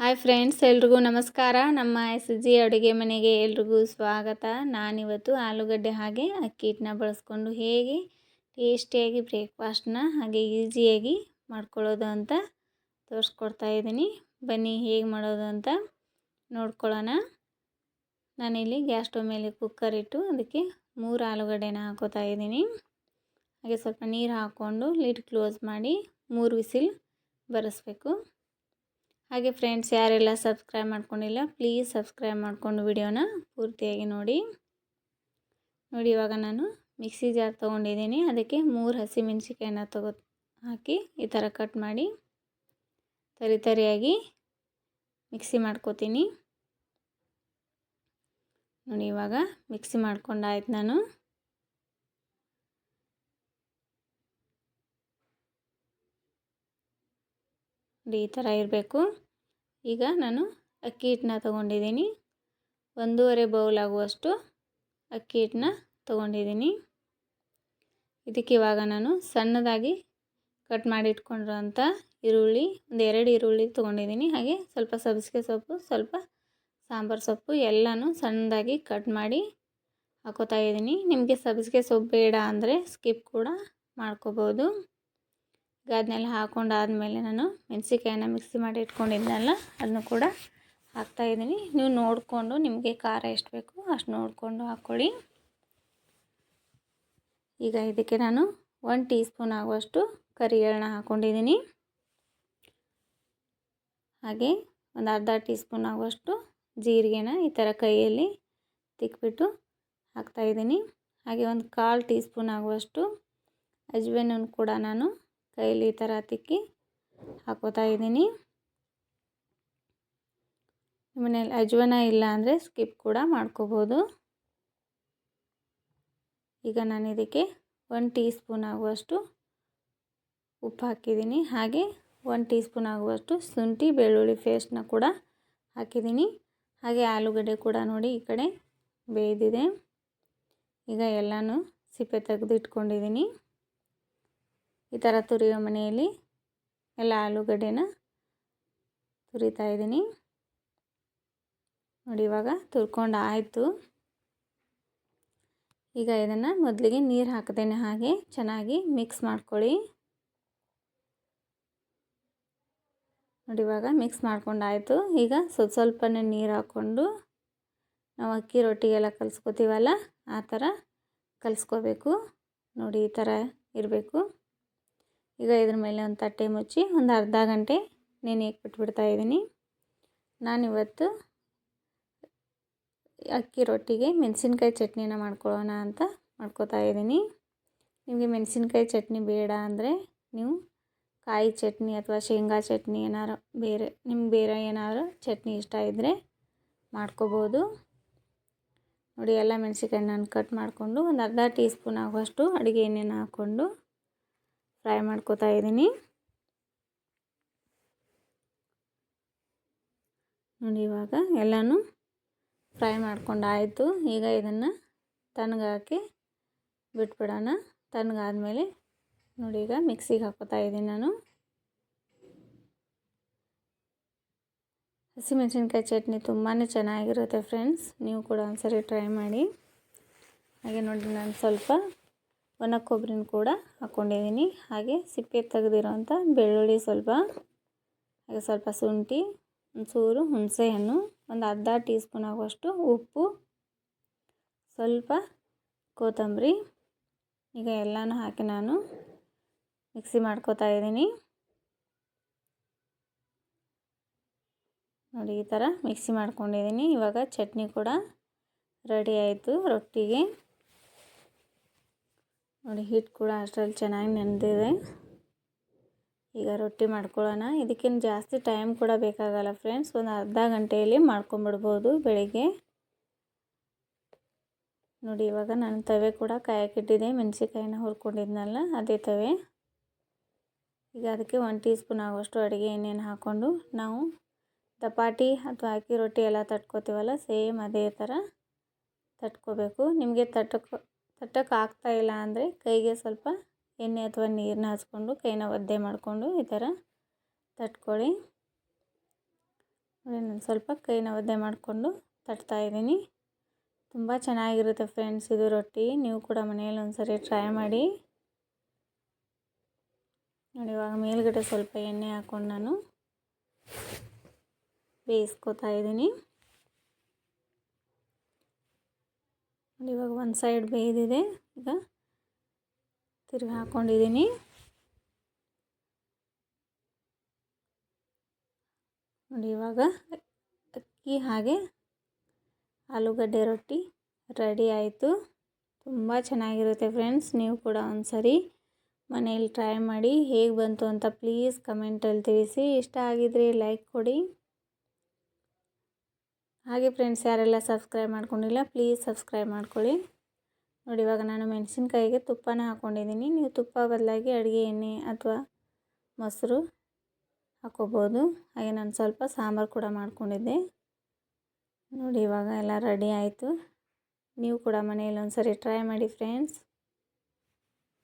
Hi friends, ಎಲ್ರಿಗೂ ನಮಸ್ಕಾರ. ನಮ್ಮ ಎಸ್ ಜಿ ಅಡುಗೆ ಮನೆಗೆ ಎಲ್ರಿಗೂ ಸ್ವಾಗತ. ನಾನಿವತ್ತು ಆಲೂಗಡ್ಡೆ ಹಾಗೆ ಅಕ್ಕಿ ಹಿಟ್ಟನ್ನ ಬಳಸ್ಕೊಂಡು ಹೇಗೆ ಟೇಸ್ಟಿಯಾಗಿ ಬ್ರೇಕ್ಫಾಸ್ಟ್ನ ಹಾಗೆ ಈಸಿಯಾಗಿ ಮಾಡ್ಕೊಳ್ಳೋದು ಅಂತ ತೋರಿಸ್ಕೊಡ್ತಾ ಇದ್ದೀನಿ. ಬನ್ನಿ ಹೇಗೆ ಮಾಡೋದು ಅಂತ ನೋಡ್ಕೊಳ್ಳೋಣ. ನಾನಿಲ್ಲಿ ಗ್ಯಾಸ್ ಸ್ಟವ್ ಮೇಲೆ ಕುಕ್ಕರ್ ಇಟ್ಟು ಅದಕ್ಕೆ ಮೂರು ಆಲೂಗಡ್ಡೆನ ಹಾಕೋತಾ ಇದ್ದೀನಿ. ಹಾಗೆ ಸ್ವಲ್ಪ ನೀರು ಹಾಕ್ಕೊಂಡು ಲಿಡ್ ಕ್ಲೋಸ್ ಮಾಡಿ ಮೂರು ವಿಸಿಲ್ ಬರೆಸ್ಬೇಕು. ಹಾಗೆ ಫ್ರೆಂಡ್ಸ್ ಯಾರೆಲ್ಲ ಸಬ್ಸ್ಕ್ರೈಬ್ ಮಾಡ್ಕೊಂಡಿಲ್ಲ ಪ್ಲೀಸ್ ಸಬ್ಸ್ಕ್ರೈಬ್ ಮಾಡಿಕೊಂಡು ವಿಡಿಯೋನ ಪೂರ್ತಿಯಾಗಿ ನೋಡಿ. ನೋಡಿ ಇವಾಗ ನಾನು ಮಿಕ್ಸಿ ಜಾರ್ ತೊಗೊಂಡಿದ್ದೀನಿ. ಅದಕ್ಕೆ ಮೂರು ಹಸಿಮೆಣ್ಸಿಕಾಯಿನ ತಗೋ, ಹಾಕಿ ಈ ಥರ ಕಟ್ ಮಾಡಿ ತರಿ ತರಿಯಾಗಿ ಮಿಕ್ಸಿ ಮಾಡ್ಕೋತೀನಿ. ನೋಡಿ ಇವಾಗ ಮಿಕ್ಸಿ ಮಾಡ್ಕೊಂಡಾಯ್ತು ನಾನು. ಈ ಥರ ಇರಬೇಕು. ಈಗ ನಾನು ಅಕ್ಕಿ ಹಿಟ್ಟನ್ನ ತೊಗೊಂಡಿದ್ದೀನಿ. ಒಂದೂವರೆ ಬೌಲ್ ಆಗುವಷ್ಟು ಅಕ್ಕಿ ಹಿಟ್ಟನ್ನ ತೊಗೊಂಡಿದ್ದೀನಿ. ಇದಕ್ಕೆ ಇವಾಗ ನಾನು ಸಣ್ಣದಾಗಿ ಕಟ್ ಮಾಡಿ ಇಟ್ಕೊಂಡಿರೋಂಥ ಈರುಳ್ಳಿ, ಒಂದು ಎರಡು ಈರುಳ್ಳಿ ತೊಗೊಂಡಿದ್ದೀನಿ. ಹಾಗೆ ಸ್ವಲ್ಪ ಸಬ್ಸಿಗೆ ಸೊಪ್ಪು, ಸ್ವಲ್ಪ ಸಾಂಬಾರು ಸೊಪ್ಪು ಎಲ್ಲನೂ ಸಣ್ಣದಾಗಿ ಕಟ್ ಮಾಡಿ ಹಾಕೋತಾ ಇದ್ದೀನಿ. ನಿಮಗೆ ಸಬ್ಸಿಗೆ ಸೊಪ್ಪು ಬೇಡ ಅಂದರೆ ಸ್ಕಿಪ್ ಕೂಡ ಮಾಡ್ಕೋಬೋದು. ಅದನ್ನೆಲ್ಲ ಹಾಕೊಂಡಾದಮೇಲೆ ನಾನು ಮೆಣಸಿಕಾಯನ್ನ ಮಿಕ್ಸಿ ಮಾಡಿ ಇಟ್ಕೊಂಡಿದ್ನಲ್ಲ, ಅದನ್ನು ಕೂಡ ಹಾಕ್ತಾಯಿದ್ದೀನಿ ನೀವು ನೋಡಿಕೊಂಡು ನಿಮಗೆ ಖಾರ ಎಷ್ಟು ಬೇಕು ಅಷ್ಟು ನೋಡಿಕೊಂಡು ಹಾಕ್ಕೊಳ್ಳಿ. ಈಗ ಇದಕ್ಕೆ ನಾನು ಒನ್ ಟೀ ಸ್ಪೂನ್ ಆಗುವಷ್ಟು ಕರಿಗಳನ್ನ ಹಾಕ್ಕೊಂಡಿದ್ದೀನಿ ಹಾಗೆ ಒಂದು ಅರ್ಧ ಟೀ ಸ್ಪೂನ್ ಆಗುವಷ್ಟು ಜೀರಿಗೆನ ಈ ಥರ ಕೈಯಲ್ಲಿ ತಿಕ್ಬಿಟ್ಟು ಹಾಕ್ತಾಯಿದ್ದೀನಿ ಹಾಗೆ ಒಂದು ಕಾಲು ಟೀ ಸ್ಪೂನ್ ಆಗುವಷ್ಟು ಅಜ್ವೇನನ್ನು ಕೂಡ ನಾನು ಕೈಲಿ ಈ ಥರ ತಿಕ್ಕಿ ಹಾಕೋತಾ ಇದ್ದೀನಿ. ಮನೇಲಿ ಅಜ್ವನ ಇಲ್ಲ ಅಂದರೆ ಸ್ಕಿಪ್ ಕೂಡ ಮಾಡ್ಕೋಬೋದು. ಈಗ ನಾನು ಇದಕ್ಕೆ ಒನ್ ಟೀ ಸ್ಪೂನ್ ಆಗುವಷ್ಟು ಉಪ್ಪು ಹಾಕಿದ್ದೀನಿ. ಹಾಗೆ ಒನ್ ಟೀ ಸ್ಪೂನ್ ಆಗುವಷ್ಟು ಶುಂಠಿ ಬೆಳ್ಳುಳ್ಳಿ ಪೇಸ್ಟ್ನ ಕೂಡ ಹಾಕಿದ್ದೀನಿ. ಹಾಗೆ ಆಲೂಗಡ್ಡೆ ಕೂಡ ನೋಡಿ ಈ ಕಡೆ ಬೇಯ್ದಿದೆ. ಈಗ ಎಲ್ಲನೂ ಸಿಪ್ಪೆ ತೆಗೆದು ಇಟ್ಕೊಂಡಿದ್ದೀನಿ ಈ ಥರ ತುರಿಯೋ ಮನೆಯಲ್ಲಿ ಎಲ್ಲ ಆಲೂಗಡ್ಡೆನ ತುರಿತಾ ಇದ್ದೀನಿ. ನೋಡಿ ಇವಾಗ ತುರ್ಕೊಂಡು ಆಯಿತು. ಈಗ ಇದನ್ನು ಮೊದಲಿಗೆ ನೀರು ಹಾಕ್ದೇನೆ ಹಾಗೆ ಚೆನ್ನಾಗಿ ಮಿಕ್ಸ್ ಮಾಡ್ಕೊಳ್ಳಿ. ನೋಡಿ ಇವಾಗ ಮಿಕ್ಸ್ ಮಾಡ್ಕೊಂಡಾಯಿತು ಈಗ ಸ್ವಲ್ಪ ಸ್ವಲ್ಪನೇ ನೀರು ಹಾಕ್ಕೊಂಡು ನಾವು ಅಕ್ಕಿ ರೊಟ್ಟಿಗೆಲ್ಲ ಕಲಿಸ್ಕೋತೀವಲ್ಲ ಆ ಥರ ಕಲಿಸ್ಕೋಬೇಕು. ನೋಡಿ ಈ ಥರ ಇರಬೇಕು. ಈಗ ಇದ್ರ ಮೇಲೆ ಒಂದು ತಟ್ಟೆ ಮುಚ್ಚಿ ಒಂದು ಅರ್ಧ ಗಂಟೆ ನೆನೆಯಕ್ಕೆ ಬಿಟ್ಬಿಡ್ತಾ ಇದ್ದೀನಿ. ನಾನಿವತ್ತು ಅಕ್ಕಿ ರೊಟ್ಟಿಗೆ ಮೆಣಸಿನ್ಕಾಯಿ ಚಟ್ನಿನ ಮಾಡ್ಕೊಳ್ಳೋಣ ಅಂತ ಮಾಡ್ಕೋತಾ ಇದ್ದೀನಿ. ನಿಮಗೆ ಮೆಣಸಿನ್ಕಾಯಿ ಚಟ್ನಿ ಬೇಡ ಅಂದರೆ ನೀವು ಕಾಯಿ ಚಟ್ನಿ ಅಥವಾ ಶೇಂಗಾ ಚಟ್ನಿ ಏನಾರು ಬೇರೆ ನಿಮ್ಗೆ ಬೇರೆ ಏನಾದರೂ ಚಟ್ನಿ ಇಷ್ಟ ಇದ್ದರೆ ಮಾಡ್ಕೋಬೋದು. ನೋಡಿ, ಎಲ್ಲ ಮೆಣಸಿನ್ಕಾಯಿ ನಾನು ಕಟ್ ಮಾಡಿಕೊಂಡು ಒಂದು ಅರ್ಧ ಟೀ ಸ್ಪೂನ್ ಆಗುವಷ್ಟು ಅಡುಗೆ ಎಣ್ಣೆನ ಹಾಕ್ಕೊಂಡು ಫ್ರೈ ಮಾಡ್ಕೋತಾ ಇದ್ದೀನಿ. ನೋಡಿ ಇವಾಗ ಎಲ್ಲನೂ ಫ್ರೈ ಮಾಡ್ಕೊಂಡಾಯಿತು ಈಗ ಇದನ್ನು ತಣ್ಣಗಾಕಿ ಬಿಟ್ಬಿಡೋಣ. ತಣ್ಣಗಾದ್ಮೇಲೆ ನೋಡಿ ಈಗ ಮಿಕ್ಸಿಗೆ ಹಾಕೋತಾ ಇದ್ದೀನಿ ನಾನು. ಹಸಿಮೆಣಸಿನ್ಕಾಯಿ ಚಟ್ನಿ ತುಂಬಾ ಚೆನ್ನಾಗಿರುತ್ತೆ ಫ್ರೆಂಡ್ಸ್. ನೀವು ಕೂಡ ಒಂದ್ಸರಿ ಟ್ರೈ ಮಾಡಿ. ಹಾಗೆ ನೋಡಿ ನಾನು ಸ್ವಲ್ಪ ಒಣ ಕೊಬ್ಬರಿನ ಕೂಡ ಹಾಕ್ಕೊಂಡಿದ್ದೀನಿ ಹಾಗೆ ಸಿಪ್ಪೆ ತೆಗೆದಿರೋಂಥ ಬೆಳ್ಳುಳ್ಳಿ ಸ್ವಲ್ಪ, ಹಾಗೆ ಸ್ವಲ್ಪ ಶುಂಠಿ, ಒಂಚೂರು ಹುಣಸೆಹಣ್ಣು, ಒಂದು ಅರ್ಧ ಟೀ ಸ್ಪೂನ್ ಆಗುವಷ್ಟು ಉಪ್ಪು, ಸ್ವಲ್ಪ ಕೊತ್ತಂಬರಿ, ಈಗ ಎಲ್ಲನೂ ಹಾಕಿ ನಾನು ಮಿಕ್ಸಿ ಮಾಡ್ಕೋತಾ ಇದ್ದೀನಿ ನೋಡಿ, ಈ ಥರ ಮಿಕ್ಸಿ ಮಾಡ್ಕೊಂಡಿದ್ದೀನಿ ಇವಾಗ ಚಟ್ನಿ ಕೂಡ ರೆಡಿ ಆಯಿತು ರೊಟ್ಟಿಗೆ. ನೋಡಿ ಹಿಟ್ಟು ಕೂಡ ಅಷ್ಟರಲ್ಲಿ ಚೆನ್ನಾಗಿ ನೆನೆದಿದೆ. ಈಗ ರೊಟ್ಟಿ ಮಾಡ್ಕೊಳ್ಳೋಣ. ಇದಕ್ಕೇನು ಜಾಸ್ತಿ ಟೈಮ್ ಕೂಡ ಬೇಕಾಗಲ್ಲ ಫ್ರೆಂಡ್ಸ್ ಒಂದು ಅರ್ಧ ಗಂಟೆಯಲ್ಲಿ ಮಾಡ್ಕೊಂಬಿಡ್ಬೋದು ಬೆಳಿಗ್ಗೆ. ನೋಡಿ, ಇವಾಗ ನಾನು ತವೆ ಕೂಡ ಕಾಯಕ್ಕಿಟ್ಟಿದೆ. ಮೆಣಸಿಕಾಯಿನ ಹುರ್ಕೊಂಡಿದ್ನಲ್ಲ, ಅದೇ ತವೆ. ಈಗ ಅದಕ್ಕೆ ಒನ್ ಟೀ ಸ್ಪೂನ್ ಆಗುವಷ್ಟು ಅಡುಗೆ ಎಣ್ಣೆನ ಹಾಕ್ಕೊಂಡು ನಾವು ಚಪಾತಿ ಅಥವಾ ಅಕ್ಕಿ ರೊಟ್ಟಿ ಎಲ್ಲ ತಟ್ಕೋತೀವಲ್ಲ, ಸೇಮ್ ಅದೇ ಥರ ತಟ್ಕೋಬೇಕು. ನಿಮಗೆ ತಟ್ಟಕ್ಕೆ ತಟ್ಟಕ್ಕೆ ಇಲ್ಲ ಅಂದರೆ ಕೈಗೆ ಸ್ವಲ್ಪ ಎಣ್ಣೆ ಅಥವಾ ನೀರನ್ನ ಹಚ್ಕೊಂಡು ಕೈನ ಒದ್ದೆ ಮಾಡಿಕೊಂಡು ಈ ಥರ ತಟ್ಕೊಳ್ಳಿ. ನಾನು ಸ್ವಲ್ಪ ಕೈನ ಒದ್ದೆ ಮಾಡಿಕೊಂಡು ತಟ್ತಾ ಇದ್ದೀನಿ. ತುಂಬ ಚೆನ್ನಾಗಿರುತ್ತೆ ಫ್ರೆಂಡ್ಸ್ ಇದು ರೊಟ್ಟಿ. ನೀವು ಕೂಡ ಮನೆಯಲ್ಲಿ ಒಂದ್ಸರಿ ಟ್ರೈ ಮಾಡಿ. ನೋಡಿ, ಇವಾಗ ಮೇಲ್ಗಡೆ ಸ್ವಲ್ಪ ಎಣ್ಣೆ ಹಾಕ್ಕೊಂಡು ನಾನು ಬೇಯಿಸ್ಕೊತಾ ಇದ್ದೀನಿ. ಇವಾಗ ಒಂದು ಸೈಡ್ ಬೇಯ್ದಿದೆ. ಈಗ ತಿರುಗಿ ಹಾಕ್ಕೊಂಡಿದ್ದೀನಿ ನೋಡಿ, ಇವಾಗ ಅಕ್ಕಿ ಹಾಗೆ ಆಲೂಗಡ್ಡೆ ರೊಟ್ಟಿ ರೆಡಿ ಆಯಿತು. ತುಂಬ ಚೆನ್ನಾಗಿರುತ್ತೆ ಫ್ರೆಂಡ್ಸ್ ನೀವು ಕೂಡ ಒಂದು ಸರಿ ಮನೇಲಿ ಟ್ರೈ ಮಾಡಿ ಹೇಗೆ ಬಂತು ಅಂತ ಪ್ಲೀಸ್ ಕಮೆಂಟಲ್ಲಿ ತಿಳಿಸಿ. ಇಷ್ಟ ಆಗಿದ್ರೆ ಲೈಕ್ ಕೊಡಿ. ಹಾಗೆ ಫ್ರೆಂಡ್ಸ್ ಯಾರೆಲ್ಲ ಸಬ್ಸ್ಕ್ರೈಬ್ ಮಾಡ್ಕೊಂಡಿಲ್ಲ ಪ್ಲೀಸ್ ಸಬ್ಸ್ಕ್ರೈಬ್ ಮಾಡ್ಕೊಳ್ಳಿ. ನೋಡಿ, ಇವಾಗ ನಾನು ಮೆಣಸಿನ್ಕಾಯಿಗೆ ತುಪ್ಪನ ಹಾಕ್ಕೊಂಡಿದ್ದೀನಿ ನೀವು ತುಪ್ಪ ಬದಲಾಗಿ ಅಡುಗೆ ಎಣ್ಣೆ ಅಥವಾ ಮೊಸರು ಹಾಕ್ಕೋಬೋದು ಹಾಗೆ ನಾನು ಸ್ವಲ್ಪ ಸಾಂಬಾರು ಕೂಡ ಮಾಡ್ಕೊಂಡಿದ್ದೆ. ನೋಡಿ, ಇವಾಗ ಎಲ್ಲ ರೆಡಿ ಆಯಿತು. ನೀವು ಕೂಡ ಮನೆಯಲ್ಲಿ ಒಂದು ಸರಿ ಟ್ರೈ ಮಾಡಿ ಫ್ರೆಂಡ್ಸ್